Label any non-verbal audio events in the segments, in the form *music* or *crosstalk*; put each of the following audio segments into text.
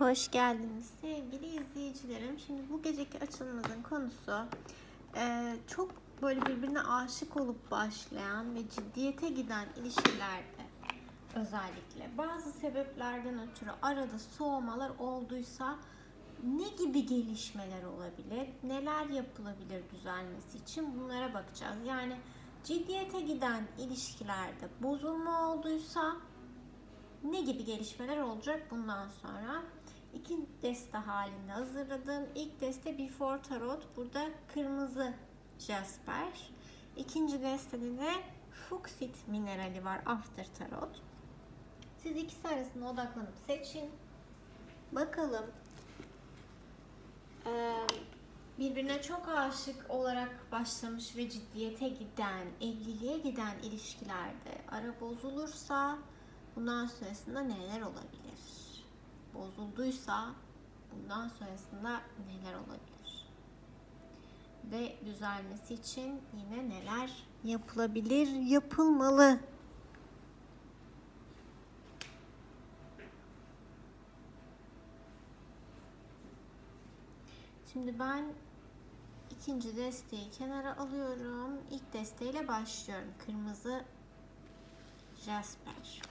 Hoş geldiniz sevgili izleyicilerim. Şimdi bu geceki açılımımızın konusu e, çok böyle birbirine aşık olup başlayan ve ciddiyete giden ilişkilerde özellikle bazı sebeplerden ötürü arada soğumalar olduysa ne gibi gelişmeler olabilir? Neler yapılabilir düzelmesi için bunlara bakacağız. Yani ciddiyete giden ilişkilerde bozulma olduysa ne gibi gelişmeler olacak bundan sonra? İki deste halinde hazırladım. İlk deste Before Tarot. Burada kırmızı Jasper. İkinci destede de Fuchsit minerali var After Tarot. Siz ikisi arasında odaklanıp seçin. Bakalım ee, birbirine çok aşık olarak başlamış ve ciddiyete giden, evliliğe giden ilişkilerde ara bozulursa bundan sonrasında neler olabilir? Bozulduysa bundan sonrasında neler olabilir? Ve düzelmesi için yine neler yapılabilir, yapılmalı? Şimdi ben ikinci desteği kenara alıyorum. İlk desteğiyle başlıyorum. Kırmızı Jasper.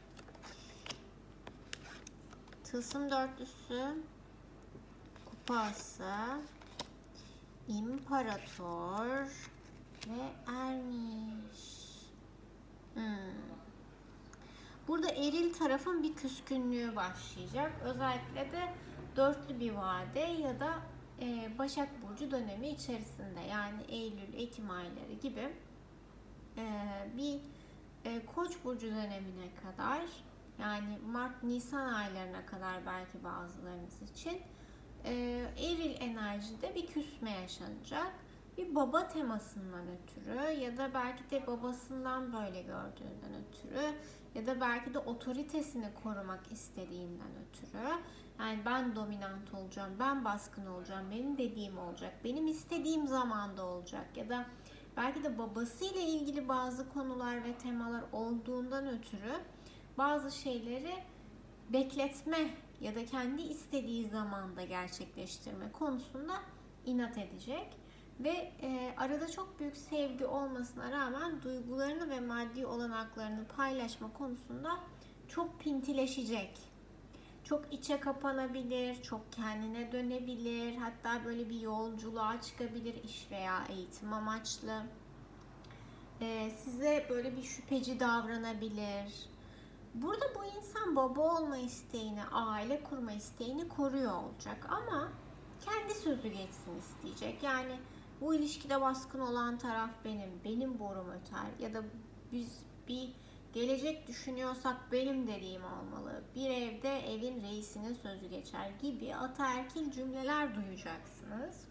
Tılsım dörtlüsü, kupası, imparator ve ermiş. Hmm. Burada eril tarafın bir küskünlüğü başlayacak. Özellikle de dörtlü bir vade ya da e, Başak Burcu dönemi içerisinde yani Eylül, Ekim ayları gibi e, bir e, Koç burcu dönemine kadar yani Mart Nisan aylarına kadar belki bazılarınız için e, eril enerjide bir küsme yaşanacak. Bir baba temasından ötürü ya da belki de babasından böyle gördüğünden ötürü ya da belki de otoritesini korumak istediğinden ötürü yani ben dominant olacağım, ben baskın olacağım, benim dediğim olacak, benim istediğim zamanda olacak ya da belki de babasıyla ilgili bazı konular ve temalar olduğundan ötürü bazı şeyleri bekletme ya da kendi istediği zamanda gerçekleştirme konusunda inat edecek ve e, arada çok büyük sevgi olmasına rağmen duygularını ve maddi olanaklarını paylaşma konusunda çok pintileşecek. Çok içe kapanabilir, çok kendine dönebilir, hatta böyle bir yolculuğa çıkabilir iş veya eğitim amaçlı. E, size böyle bir şüpheci davranabilir. Burada bu insan baba olma isteğini, aile kurma isteğini koruyor olacak ama kendi sözü geçsin isteyecek. Yani bu ilişkide baskın olan taraf benim, benim borum öter ya da biz bir gelecek düşünüyorsak benim dediğim olmalı. Bir evde evin reisinin sözü geçer gibi ataerkil cümleler duyacaksınız.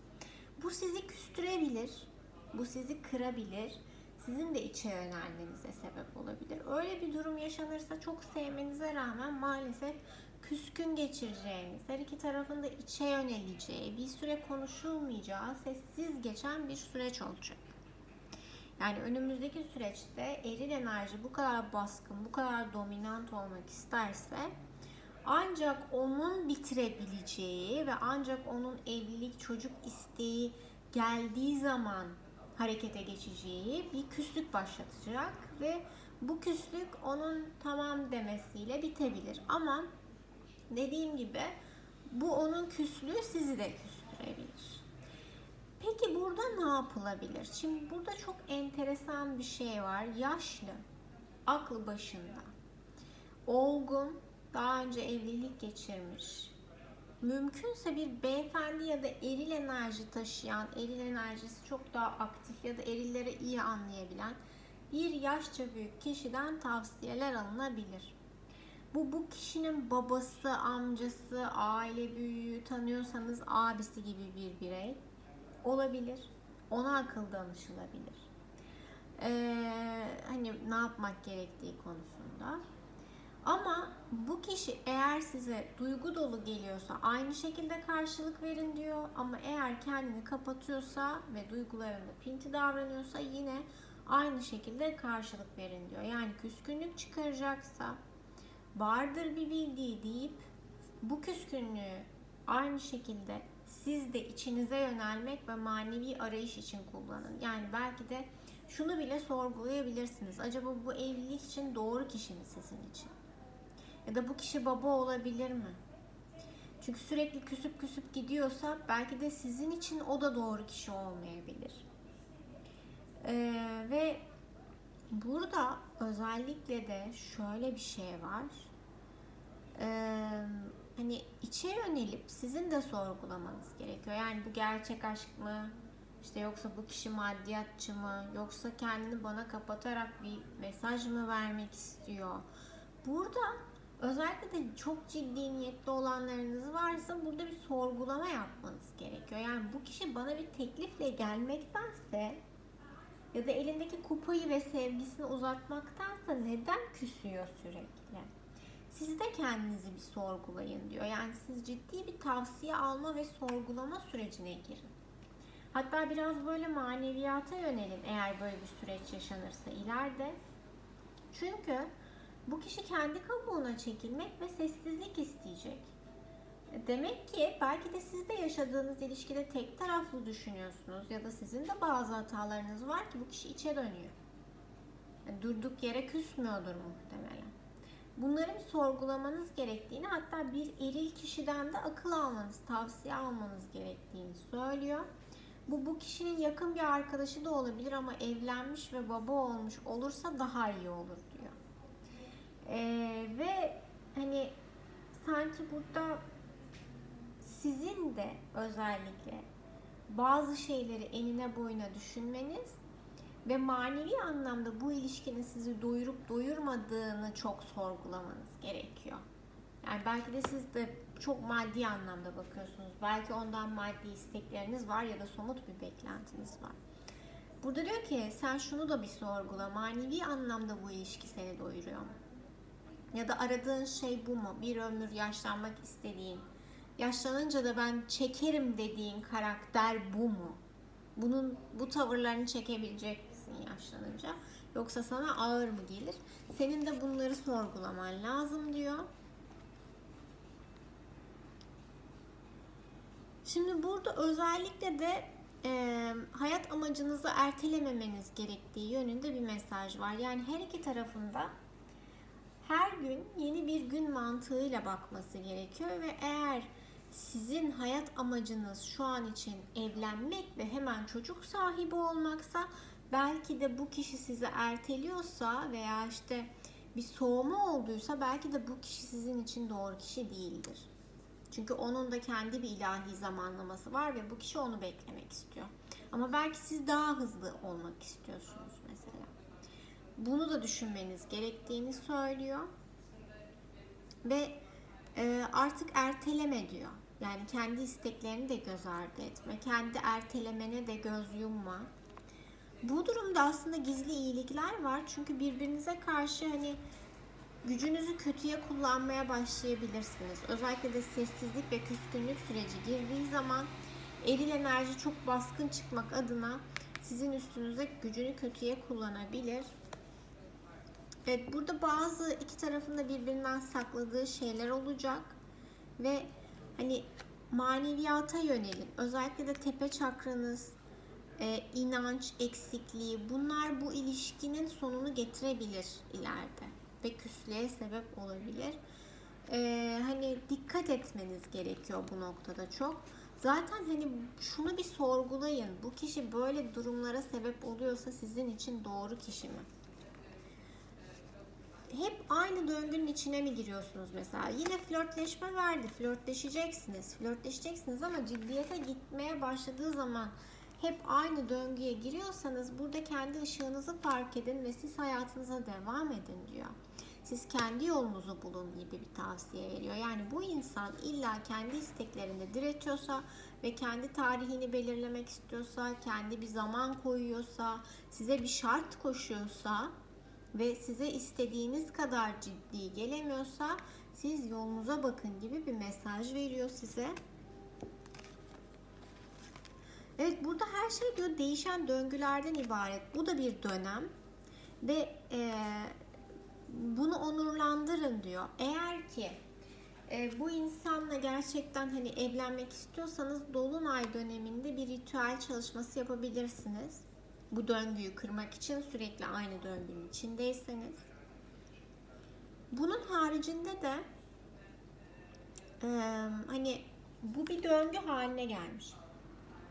Bu sizi küstürebilir, bu sizi kırabilir, sizin de içe yönelmenize sebep olabilir. Öyle bir durum yaşanırsa çok sevmenize rağmen maalesef küskün geçireceğiniz, her iki tarafın da içe yöneleceği, bir süre konuşulmayacağı, sessiz geçen bir süreç olacak. Yani önümüzdeki süreçte eril enerji bu kadar baskın, bu kadar dominant olmak isterse ancak onun bitirebileceği ve ancak onun evlilik çocuk isteği geldiği zaman harekete geçeceği bir küslük başlatacak ve bu küslük onun tamam demesiyle bitebilir. Ama dediğim gibi bu onun küslüğü sizi de küstürebilir. Peki burada ne yapılabilir? Şimdi burada çok enteresan bir şey var. Yaşlı, aklı başında, olgun, daha önce evlilik geçirmiş, mümkünse bir beyefendi ya da eril enerji taşıyan, eril enerjisi çok daha aktif ya da erilleri iyi anlayabilen bir yaşça büyük kişiden tavsiyeler alınabilir. Bu bu kişinin babası, amcası, aile büyüğü tanıyorsanız abisi gibi bir birey olabilir. Ona akıl danışılabilir. Ee, hani ne yapmak gerektiği konusunda. Ama bu kişi eğer size duygu dolu geliyorsa aynı şekilde karşılık verin diyor. Ama eğer kendini kapatıyorsa ve duygularında pinti davranıyorsa yine aynı şekilde karşılık verin diyor. Yani küskünlük çıkaracaksa vardır bir bildiği deyip bu küskünlüğü aynı şekilde siz de içinize yönelmek ve manevi arayış için kullanın. Yani belki de şunu bile sorgulayabilirsiniz. Acaba bu evlilik için doğru kişi mi sizin için? Ya da bu kişi baba olabilir mi? Çünkü sürekli küsüp küsüp gidiyorsa belki de sizin için o da doğru kişi olmayabilir. Ee, ve burada özellikle de şöyle bir şey var. Ee, hani içe yönelip sizin de sorgulamanız gerekiyor. Yani bu gerçek aşk mı? İşte yoksa bu kişi maddiyatçı mı? Yoksa kendini bana kapatarak bir mesaj mı vermek istiyor? Burada özellikle de çok ciddi niyetli olanlarınız varsa burada bir sorgulama yapmanız gerekiyor. Yani bu kişi bana bir teklifle gelmektense ya da elindeki kupayı ve sevgisini uzatmaktansa neden küsüyor sürekli? Siz de kendinizi bir sorgulayın diyor. Yani siz ciddi bir tavsiye alma ve sorgulama sürecine girin. Hatta biraz böyle maneviyata yönelin eğer böyle bir süreç yaşanırsa ileride. Çünkü bu kişi kendi kabuğuna çekilmek ve sessizlik isteyecek. Demek ki belki de siz de yaşadığınız ilişkide tek taraflı düşünüyorsunuz ya da sizin de bazı hatalarınız var ki bu kişi içe dönüyor. Yani durduk yere küsmüyordur muhtemelen. Bunları bir sorgulamanız gerektiğini hatta bir eril kişiden de akıl almanız, tavsiye almanız gerektiğini söylüyor. Bu bu kişinin yakın bir arkadaşı da olabilir ama evlenmiş ve baba olmuş olursa daha iyi olur. Ee, ve hani sanki burada sizin de özellikle bazı şeyleri enine boyuna düşünmeniz ve manevi anlamda bu ilişkinin sizi doyurup doyurmadığını çok sorgulamanız gerekiyor. Yani belki de siz de çok maddi anlamda bakıyorsunuz. Belki ondan maddi istekleriniz var ya da somut bir beklentiniz var. Burada diyor ki sen şunu da bir sorgula. Manevi anlamda bu ilişki seni doyuruyor mu? Ya da aradığın şey bu mu? Bir ömür yaşlanmak istediğin, yaşlanınca da ben çekerim dediğin karakter bu mu? Bunun bu tavırlarını çekebilecek misin yaşlanınca? Yoksa sana ağır mı gelir? Senin de bunları sorgulaman lazım diyor. Şimdi burada özellikle de e, hayat amacınızı ertelememeniz gerektiği yönünde bir mesaj var. Yani her iki tarafında her gün yeni bir gün mantığıyla bakması gerekiyor ve eğer sizin hayat amacınız şu an için evlenmek ve hemen çocuk sahibi olmaksa belki de bu kişi sizi erteliyorsa veya işte bir soğuma olduysa belki de bu kişi sizin için doğru kişi değildir. Çünkü onun da kendi bir ilahi zamanlaması var ve bu kişi onu beklemek istiyor. Ama belki siz daha hızlı olmak istiyorsunuz. Bunu da düşünmeniz gerektiğini söylüyor. Ve e, artık erteleme diyor. Yani kendi isteklerini de göz ardı etme. Kendi ertelemene de göz yumma. Bu durumda aslında gizli iyilikler var. Çünkü birbirinize karşı hani gücünüzü kötüye kullanmaya başlayabilirsiniz. Özellikle de sessizlik ve küskünlük süreci girdiği zaman eril enerji çok baskın çıkmak adına sizin üstünüze gücünü kötüye kullanabilir. Evet burada bazı iki tarafında birbirinden sakladığı şeyler olacak ve hani maneviyata yönelin. Özellikle de tepe çakranız, e, inanç eksikliği bunlar bu ilişkinin sonunu getirebilir ileride ve küslüğe sebep olabilir. Ee, hani dikkat etmeniz gerekiyor bu noktada çok. Zaten hani şunu bir sorgulayın. Bu kişi böyle durumlara sebep oluyorsa sizin için doğru kişi mi? Hep aynı döngünün içine mi giriyorsunuz mesela? Yine flörtleşme verdi. Flörtleşeceksiniz. Flörtleşeceksiniz ama ciddiyete gitmeye başladığı zaman hep aynı döngüye giriyorsanız burada kendi ışığınızı fark edin ve siz hayatınıza devam edin diyor. Siz kendi yolunuzu bulun gibi bir tavsiye veriyor. Yani bu insan illa kendi isteklerinde diretiyorsa ve kendi tarihini belirlemek istiyorsa, kendi bir zaman koyuyorsa, size bir şart koşuyorsa ve size istediğiniz kadar ciddi gelemiyorsa siz yolunuza bakın gibi bir mesaj veriyor size. Evet burada her şey diyor değişen döngülerden ibaret. Bu da bir dönem ve e, bunu onurlandırın diyor. Eğer ki e, bu insanla gerçekten hani evlenmek istiyorsanız dolunay döneminde bir ritüel çalışması yapabilirsiniz. Bu döngüyü kırmak için sürekli aynı döngünün içindeyseniz. Bunun haricinde de e, hani bu bir döngü haline gelmiş.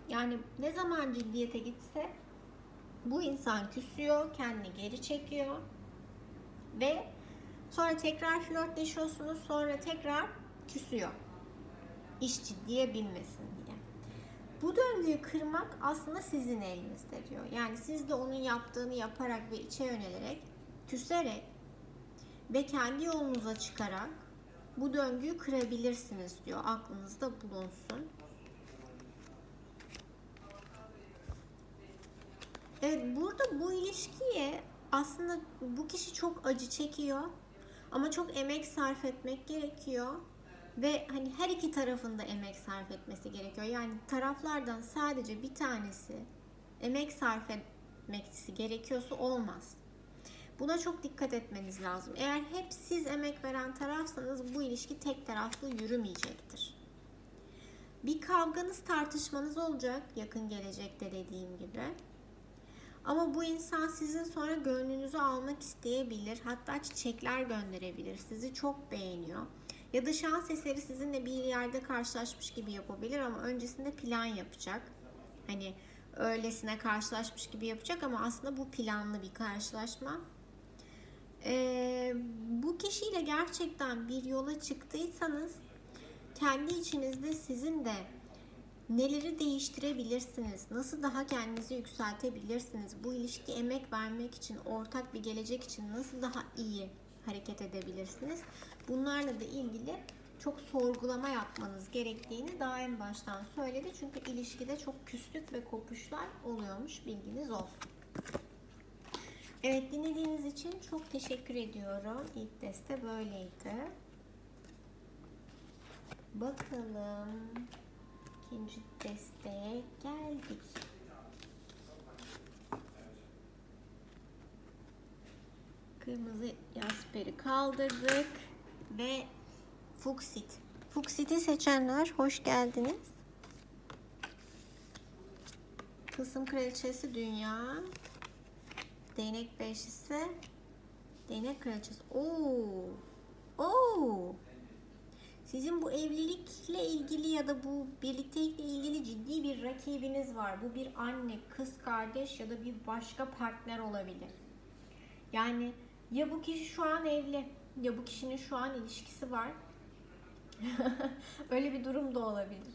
Yani ne zaman ciddiyete gitse bu insan küsüyor, kendini geri çekiyor ve sonra tekrar flörtleşiyorsunuz, sonra tekrar küsüyor. İş ciddiye binmesin diye. Bu döngüyü kırmak aslında sizin elinizde diyor. Yani siz de onun yaptığını yaparak ve içe yönelerek, küserek ve kendi yolunuza çıkarak bu döngüyü kırabilirsiniz diyor. Aklınızda bulunsun. Evet burada bu ilişkiye aslında bu kişi çok acı çekiyor ama çok emek sarf etmek gerekiyor ve hani her iki tarafında emek sarf etmesi gerekiyor. Yani taraflardan sadece bir tanesi emek sarf etmesi gerekiyorsa olmaz. Buna çok dikkat etmeniz lazım. Eğer hep siz emek veren tarafsanız bu ilişki tek taraflı yürümeyecektir. Bir kavganız, tartışmanız olacak yakın gelecekte dediğim gibi. Ama bu insan sizin sonra gönlünüzü almak isteyebilir. Hatta çiçekler gönderebilir. Sizi çok beğeniyor. Ya da şans eseri sizinle bir yerde karşılaşmış gibi yapabilir ama öncesinde plan yapacak. Hani öylesine karşılaşmış gibi yapacak ama aslında bu planlı bir karşılaşma. Ee, bu kişiyle gerçekten bir yola çıktıysanız kendi içinizde sizin de neleri değiştirebilirsiniz? Nasıl daha kendinizi yükseltebilirsiniz? Bu ilişki emek vermek için, ortak bir gelecek için nasıl daha iyi hareket edebilirsiniz? Bunlarla da ilgili çok sorgulama yapmanız gerektiğini daha en baştan söyledi. Çünkü ilişkide çok küslük ve kopuşlar oluyormuş. Bilginiz olsun. Evet dinlediğiniz için çok teşekkür ediyorum. İlk deste böyleydi. Bakalım ikinci desteğe geldik. Kırmızı yasperi kaldırdık ve Fuksit. Fuksit'i seçenler hoş geldiniz. Tılsım kraliçesi dünya. Değnek beşlisi. Değnek kraliçesi. Oo. Oo. Sizin bu evlilikle ilgili ya da bu birliktelikle ilgili ciddi bir rakibiniz var. Bu bir anne, kız kardeş ya da bir başka partner olabilir. Yani ya bu kişi şu an evli ya bu kişinin şu an ilişkisi var. *laughs* Öyle bir durum da olabilir.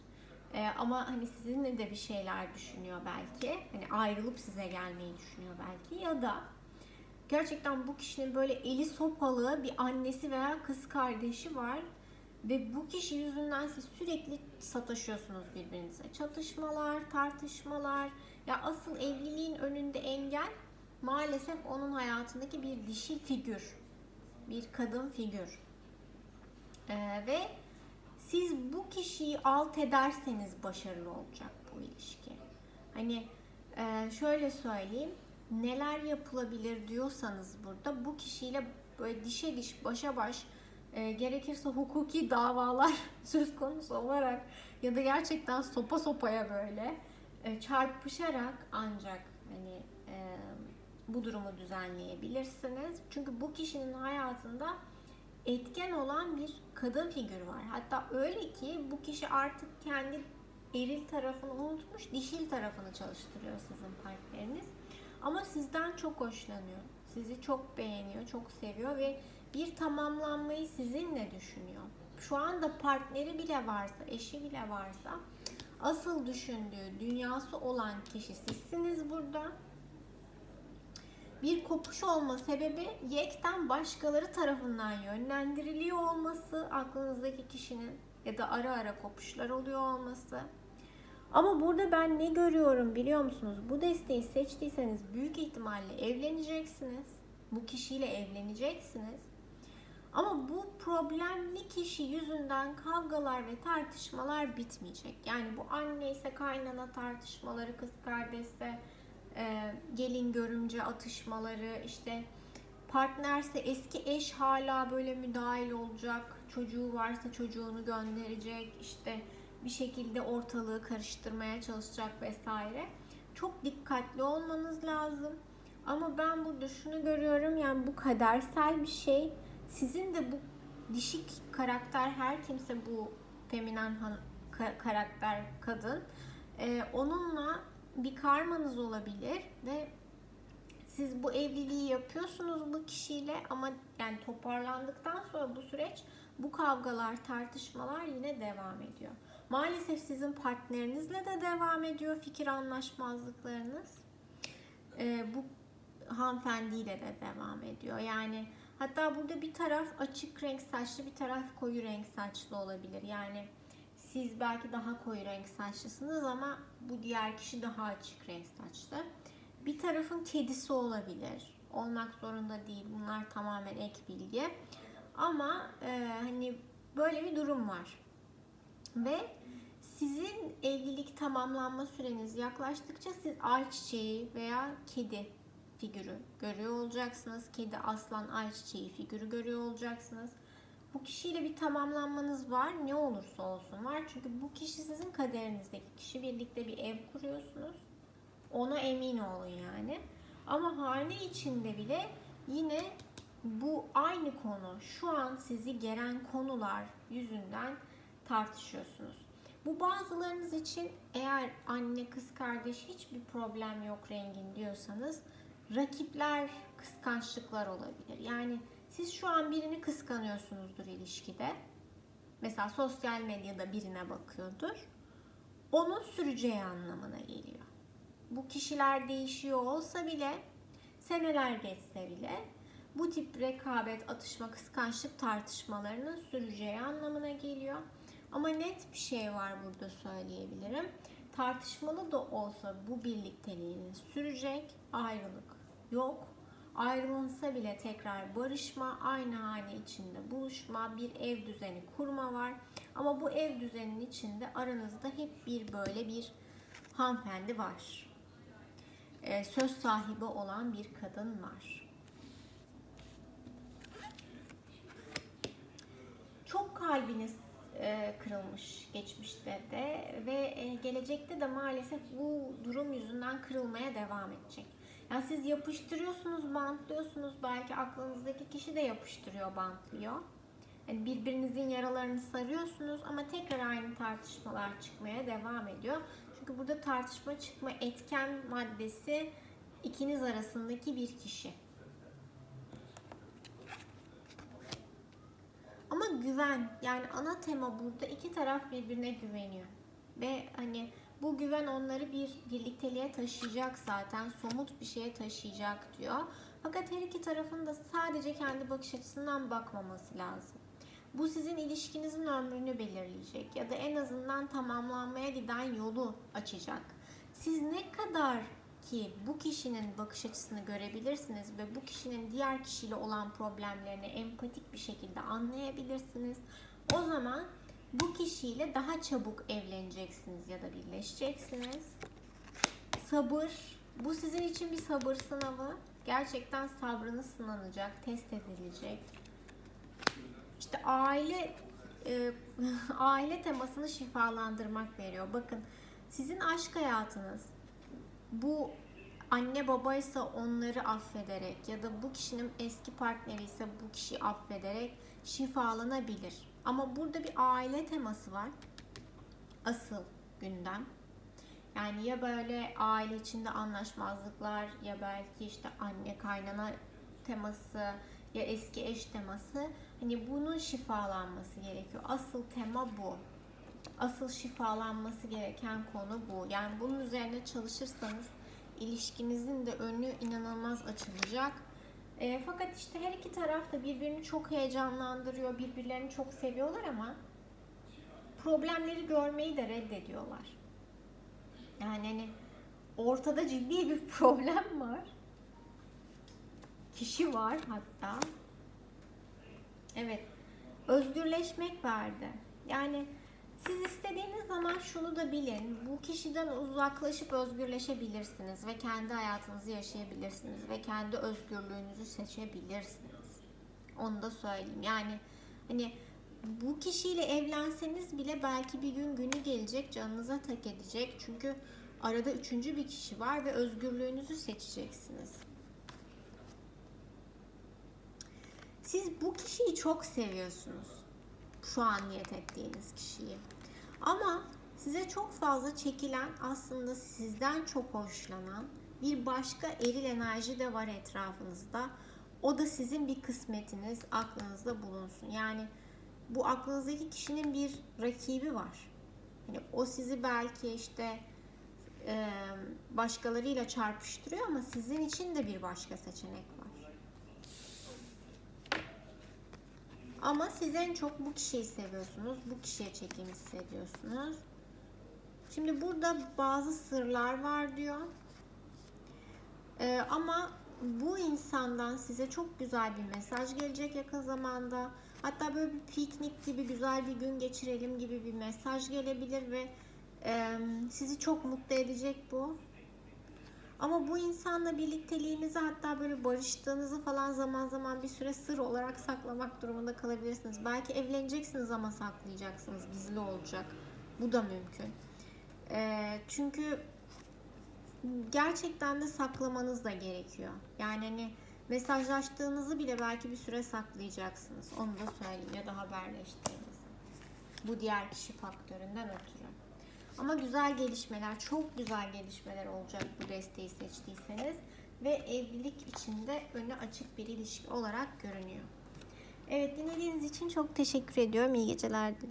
Ee, ama hani sizinle de bir şeyler düşünüyor belki. Hani ayrılıp size gelmeyi düşünüyor belki ya da gerçekten bu kişinin böyle eli sopalı bir annesi veya kız kardeşi var ve bu kişi yüzünden siz sürekli sataşıyorsunuz birbirinize. Çatışmalar, tartışmalar. Ya asıl evliliğin önünde engel maalesef onun hayatındaki bir dişil figür. Bir kadın figür. Ee, ve siz bu kişiyi alt ederseniz başarılı olacak bu ilişki. Hani e, şöyle söyleyeyim. Neler yapılabilir diyorsanız burada bu kişiyle böyle dişe diş, başa baş e, gerekirse hukuki davalar *laughs* söz konusu olarak ya da gerçekten sopa sopaya böyle e, çarpışarak ancak bu durumu düzenleyebilirsiniz. Çünkü bu kişinin hayatında etken olan bir kadın figürü var. Hatta öyle ki bu kişi artık kendi eril tarafını unutmuş, dişil tarafını çalıştırıyor sizin partneriniz. Ama sizden çok hoşlanıyor. Sizi çok beğeniyor, çok seviyor ve bir tamamlanmayı sizinle düşünüyor. Şu anda partneri bile varsa, eşi bile varsa asıl düşündüğü dünyası olan kişi sizsiniz burada. Bir kopuş olma sebebi yekten başkaları tarafından yönlendiriliyor olması, aklınızdaki kişinin ya da ara ara kopuşlar oluyor olması. Ama burada ben ne görüyorum biliyor musunuz? Bu desteği seçtiyseniz büyük ihtimalle evleneceksiniz. Bu kişiyle evleneceksiniz. Ama bu problemli kişi yüzünden kavgalar ve tartışmalar bitmeyecek. Yani bu anne ise kaynana tartışmaları, kız kardeşse e, gelin görümce atışmaları, işte partnerse eski eş hala böyle müdahil olacak. çocuğu varsa çocuğunu gönderecek, işte bir şekilde ortalığı karıştırmaya çalışacak vesaire. Çok dikkatli olmanız lazım. Ama ben burada şunu görüyorum yani bu kadersel bir şey. Sizin de bu dişik karakter her kimse bu feminen karakter kadın. Ee, onunla bir karmanız olabilir ve siz bu evliliği yapıyorsunuz bu kişiyle ama yani toparlandıktan sonra bu süreç bu kavgalar, tartışmalar yine devam ediyor. Maalesef sizin partnerinizle de devam ediyor fikir anlaşmazlıklarınız. Ee, bu hanımefendiyle de devam ediyor. Yani hatta burada bir taraf açık renk saçlı, bir taraf koyu renk saçlı olabilir. Yani siz belki daha koyu renk saçlısınız ama bu diğer kişi daha açık renk saçlı. Bir tarafın kedisi olabilir. Olmak zorunda değil. Bunlar tamamen ek bilgi. Ama e, hani böyle bir durum var. Ve sizin evlilik tamamlanma süreniz yaklaştıkça siz ayçiçeği veya kedi figürü görüyor olacaksınız. Kedi, aslan, ayçiçeği figürü görüyor olacaksınız. Bu kişiyle bir tamamlanmanız var. Ne olursa olsun var. Çünkü bu kişi sizin kaderinizdeki kişi. Birlikte bir ev kuruyorsunuz. Ona emin olun yani. Ama hane içinde bile yine bu aynı konu şu an sizi geren konular yüzünden tartışıyorsunuz. Bu bazılarınız için eğer anne kız kardeş hiçbir problem yok rengin diyorsanız rakipler kıskançlıklar olabilir. Yani siz şu an birini kıskanıyorsunuzdur ilişkide. Mesela sosyal medyada birine bakıyordur. Onun süreceği anlamına geliyor. Bu kişiler değişiyor olsa bile seneler geçse bile bu tip rekabet, atışma, kıskançlık tartışmalarının süreceği anlamına geliyor. Ama net bir şey var burada söyleyebilirim. Tartışmalı da olsa bu birlikteliğiniz sürecek, ayrılık yok. Ayrılınsa bile tekrar barışma, aynı hane içinde buluşma, bir ev düzeni kurma var. Ama bu ev düzeninin içinde aranızda hep bir böyle bir hanımefendi var. Ee, söz sahibi olan bir kadın var. Çok kalbiniz e, kırılmış geçmişte de ve e, gelecekte de maalesef bu durum yüzünden kırılmaya devam edecek. Yani siz yapıştırıyorsunuz, bantlıyorsunuz. Belki aklınızdaki kişi de yapıştırıyor, bantlıyor. Yani birbirinizin yaralarını sarıyorsunuz ama tekrar aynı tartışmalar çıkmaya devam ediyor. Çünkü burada tartışma çıkma etken maddesi ikiniz arasındaki bir kişi. Ama güven yani ana tema burada iki taraf birbirine güveniyor. Ve hani bu güven onları bir birlikteliğe taşıyacak zaten. Somut bir şeye taşıyacak diyor. Fakat her iki tarafın da sadece kendi bakış açısından bakmaması lazım. Bu sizin ilişkinizin ömrünü belirleyecek ya da en azından tamamlanmaya giden yolu açacak. Siz ne kadar ki bu kişinin bakış açısını görebilirsiniz ve bu kişinin diğer kişiyle olan problemlerini empatik bir şekilde anlayabilirsiniz. O zaman bu kişiyle daha çabuk evleneceksiniz ya da birleşeceksiniz. Sabır. Bu sizin için bir sabır sınavı. Gerçekten sabrınız sınanacak, test edilecek. İşte aile e, *laughs* aile temasını şifalandırmak veriyor. Bakın sizin aşk hayatınız bu anne babaysa onları affederek ya da bu kişinin eski partneri ise bu kişiyi affederek şifalanabilir. Ama burada bir aile teması var. Asıl gündem. Yani ya böyle aile içinde anlaşmazlıklar ya belki işte anne kaynana teması ya eski eş teması. Hani bunun şifalanması gerekiyor. Asıl tema bu. Asıl şifalanması gereken konu bu. Yani bunun üzerine çalışırsanız ilişkinizin de önü inanılmaz açılacak. E, fakat işte her iki taraf da birbirini çok heyecanlandırıyor, birbirlerini çok seviyorlar ama problemleri görmeyi de reddediyorlar. Yani hani ortada ciddi bir *laughs* problem var. Kişi var hatta. Evet. Özgürleşmek verdi. Yani siz istediğiniz zaman şunu da bilin. Bu kişiden uzaklaşıp özgürleşebilirsiniz ve kendi hayatınızı yaşayabilirsiniz ve kendi özgürlüğünüzü seçebilirsiniz. Onu da söyleyeyim. Yani hani bu kişiyle evlenseniz bile belki bir gün günü gelecek canınıza tak edecek. Çünkü arada üçüncü bir kişi var ve özgürlüğünüzü seçeceksiniz. Siz bu kişiyi çok seviyorsunuz. Şu an niyet ettiğiniz kişiyi. Ama size çok fazla çekilen aslında sizden çok hoşlanan bir başka eril enerji de var etrafınızda. O da sizin bir kısmetiniz aklınızda bulunsun. Yani bu aklınızdaki kişinin bir rakibi var. Hani o sizi belki işte başkalarıyla çarpıştırıyor ama sizin için de bir başka seçenek var. Ama siz en çok bu kişiyi seviyorsunuz. Bu kişiye çekim hissediyorsunuz. Şimdi burada bazı sırlar var diyor. Ee, ama bu insandan size çok güzel bir mesaj gelecek yakın zamanda. Hatta böyle bir piknik gibi güzel bir gün geçirelim gibi bir mesaj gelebilir ve e, sizi çok mutlu edecek bu. Ama bu insanla birlikteliğinizi hatta böyle barıştığınızı falan zaman zaman bir süre sır olarak saklamak durumunda kalabilirsiniz. Belki evleneceksiniz ama saklayacaksınız, gizli olacak. Bu da mümkün. Ee, çünkü gerçekten de saklamanız da gerekiyor. Yani hani mesajlaştığınızı bile belki bir süre saklayacaksınız. Onu da söyleyeyim ya da haberleştiğinizi. Bu diğer kişi faktöründen ötürü. Ama güzel gelişmeler, çok güzel gelişmeler olacak bu desteği seçtiyseniz ve evlilik içinde önü açık bir ilişki olarak görünüyor. Evet dinlediğiniz için çok teşekkür ediyorum. İyi geceler diliyorum.